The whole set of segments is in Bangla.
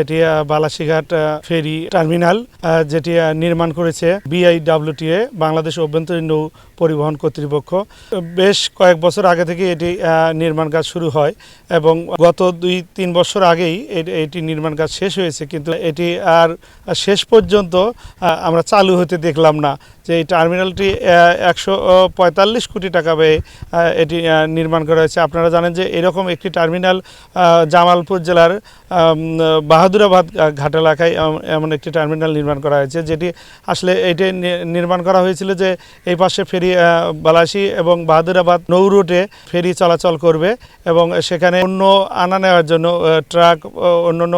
এটি বালাসীঘাট ফেরি টার্মিনাল যেটি নির্মাণ করেছে বিআইডাব্লিউটিএ, বাংলাদেশ অভ্যন্তরীণ নৌ পরিবহন কর্তৃপক্ষ। বেশ কয়েক বছর আগে থেকে এটি নির্মাণ কাজ শুরু হয় এবং গত দুই, তিন বছর আগেই এটি নির্মাণ কাজ শেষ হয়েছে, কিন্তু এটি আর শেষ পর্যন্ত আমরা চালু হতে দেখলাম না। যে এই টার্মিনালটি একশো পঁয়তাল্লিশ কোটি টাকা ব্যয়ে এটি নির্মাণ করা হয়েছে। আপনারা জানেন যে এরকম একটি টার্মিনাল জামালপুর জেলার বাহাদুরাবাদ ঘাট এলাকায় এমন একটি টার্মিনাল নির্মাণ করা হয়েছে, যেটি আসলে এটি নির্মাণ করা হয়েছিল যে এই পাশে ফেরি বালাসী এবং বাহাদুরাবাদ নৌ রুটে ফেরি চলাচল করবে এবং সেখানে অন্য আনা নেওয়ার জন্য ট্রাক অন্য অন্য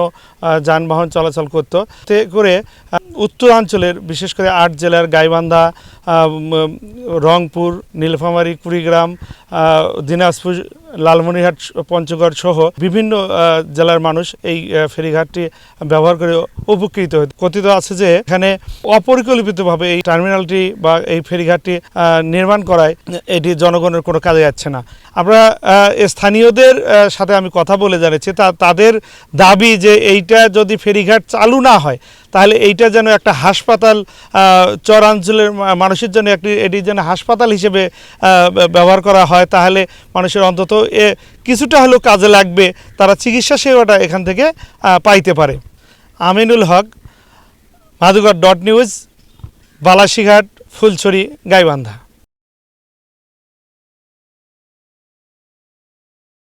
যানবাহন চলাচল করতো। তে করে উত্তরাঞ্চলের, বিশেষ করে আট জেলার গাইবান্ধা আহ, রংপুর নীলফামারী কুড়িগ্রাম দিনাজপুর লালমনিরহাট পঞ্চগড় সহ বিভিন্ন জেলার মানুষ এই ফেরিঘাটটি ব্যবহার করে উপকৃত হয়েছে। কথিত আছে যে এখানে অপরিকল্পিতভাবে এই টার্মিনালটি বা এই ফেরিঘাটটি নির্মাণ করায় এটি জনগণের কোনো কাজে যাচ্ছে না। আমরা স্থানীয়দের সাথে আমি কথা বলে জানিয়েছি তা, তাদের দাবি যে এইটা যদি ফেরিঘাট চালু না হয়, তাহলে এইটা যেন একটা হাসপাতাল চরাঞ্চলের মানুষের জন্য একটি, এটি যেন হাসপাতাল হিসেবে ব্যবহার করা হয়, তাহলে মানুষের অন্তত এ কিছুটা হলেও কাজে লাগবে, তারা চিকিৎসা সেবাটা এখান থেকে পাইতে পারে। আমিনুল হক মাদুগর ডট নিউজ বালাসীঘাট ফুলছড়ি, গাইবান্ধা।